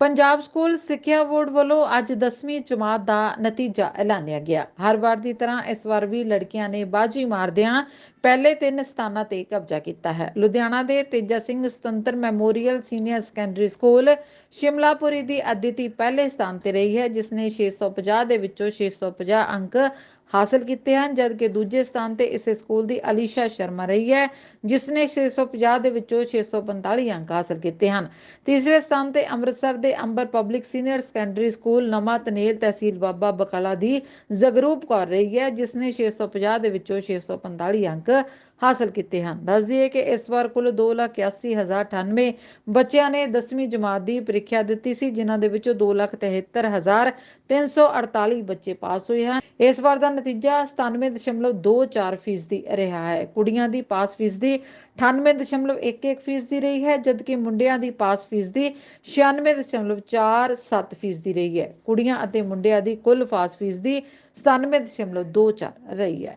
Punjab school ਸਿੱਖਿਆ board ਵੱਲੋਂ ਅੱਜ 10ਵੀਂ ਜਮਾਤ ਦਾ ਨਤੀਜਾ ਐਲਾਨਿਆ ਗਿਆ। ਹਰ ਵਾਰ ਦੀ ਤਰ੍ਹਾਂ ਇਸ ਵਾਰ ਵੀ ਲੜਕੀਆਂ ਨੇ ਬਾਜੀ ਮਾਰਦਿਆਂ ਪਹਿਲੇ ਤਿੰਨ ਸਥਾਨਾਂ ਤੇ ਕਬਜ਼ਾ ਕੀਤਾ ਹੈ। ਲੁਧਿਆਣਾ ਦੇ Teja Singh Sutantar memorial senior secondary school Shimlapuri ਦੀ ਅਦਿਤੀ ਪਹਿਲੇ ਸਥਾਨ ਤੇ ਰਹੀ ਹੈ, ਜਿਸ ਨੇ 650 ਦੇ ਵਿੱਚੋਂ 650 ਅੰਕ ਹਾਸਲ ਕੀਤੇ ਹਨ ਜਦਕਿ ਦੂਜੇ ਸਥਾਨ ਤੇ ਇਸੇ ਸਕੂਲ ਦੀ ਅਲੀਸ਼ਾ ਸ਼ਰਮਾ ਰਹੀ ਹੈ, ਜਿਸ ਨੇ 650 ਦੇ ਵਿੱਚੋਂ 645 ਅੰਕ ਹਾਸਲ ਕੀਤੇ ਹਨ। ਤੀਸਰੇ ਸਥਾਨ ਤੇ ਅੰਮ੍ਰਿਤਸਰ ਦੇ Ambar public senior secondary school ਨਵਾਂ ਤਨੇਲ ਤਹਿਸੀਲ ਬਾਬਾ ਬਕਾਲਾ ਦੀ ਜਗਰੂਪ ਕੌਰ ਰਹੀ ਹੈ, ਜਿਸ ਨੇ 650 ਦੇ ਵਿੱਚੋਂ 645 ਅੰਕ ਹਾਸਲ ਕੀਤੇ ਹਨ। ਦੱਸ ਦਈਏ ਕਿ ਇਸ ਵਾਰ ਕੁੱਲ 281098 ਬੱਚਿਆਂ ਨੇ 10ਵੀਂ ਜਮਾਤ ਦੀ ਪ੍ਰੀਖਿਆ ਦਿੱਤੀ ਸੀ, ਜਿਨ੍ਹਾਂ ਦੇ ਵਿੱਚੋਂ 273348 ਬੱਚੇ ਪਾਸ ਹੋਏ ਹਨ। ਇਸ ਵਾਰ ਦਾ ਨਤੀਜਾ 97.24% ਫੀਸਦੀ ਰਿਹਾ ਹੈ। ਕੁੜੀਆਂ ਦੀ ਪਾਸ ਫੀਸਦੀ 98.11% ਫੀਸਦੀ ਰਹੀ ਹੈ, ਜਦਕਿ ਮੁੰਡਿਆਂ ਦੀ ਪਾਸ ਫੀਸਦੀ 96.47% ਫੀਸਦੀ ਰਹੀ ਹੈ। ਕੁੜੀਆਂ ਅਤੇ ਮੁੰਡਿਆਂ ਦੀ ਕੁੱਲ ਪਾਸ ਫੀਸਦੀ 97.24% ਰਹੀ ਹੈ।